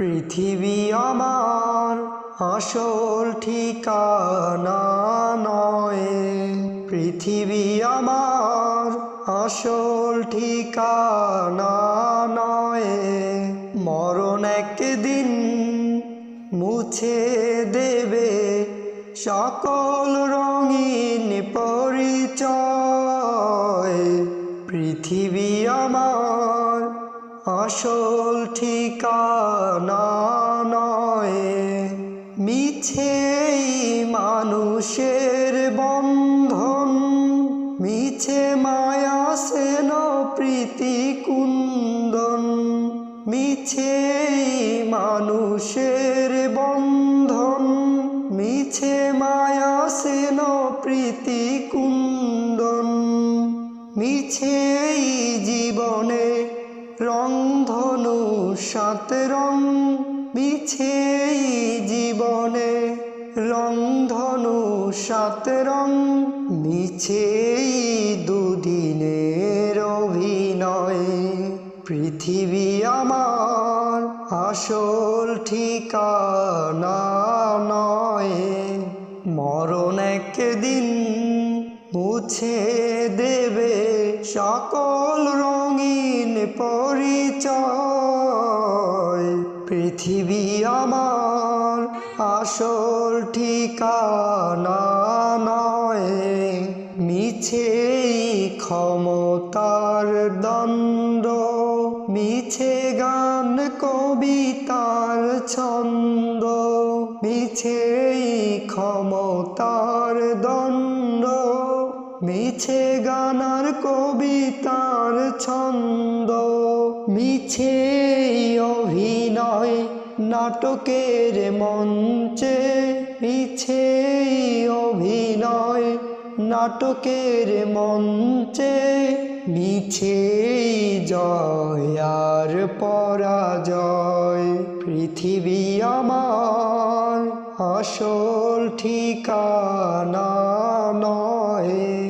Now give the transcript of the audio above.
পৃথিবী আমার আসল ঠিকানা নয়। পৃথিবী আমার আসল ঠিকানা নয়। মরণ একদিন মুছে দেবে সকল রঙিন আসল ঠিকানা নয়। মিছে মানুষের বন্ধন, মিছে মায়া সেন প্রীতি কুন্দন, মিছে মানুষের বন্ধন, মিছে মায়া সেন প্রীতি কুন্দন মিছেই জীবনে রং ধনু সাত রং মিছেই জীবনে। রং ধনু সাত রং মিছেই দুদিনের অভিনয়। পৃথিবী আমার আসল ঠিকানা নয়। মরণ একদিন মুছে দেবে সকল রঙিন পরিচয়। পৃথিবী আমার আসল ঠিকানা নয়। মিছেই ক্ষমতার দণ্ড, মিছে গান, কবিতার ছন্দ, মিছেই ক্ষমতার দণ্ড মিছে গানার কবিতার ছন্দ মিছে অভিনয় নাটকের মঞ্চে মিছে অভিনয় নাটকের মঞ্চে মিছে জয় আর পরাজয়। পৃথিবী আমার আসল ঠিকানা নয়।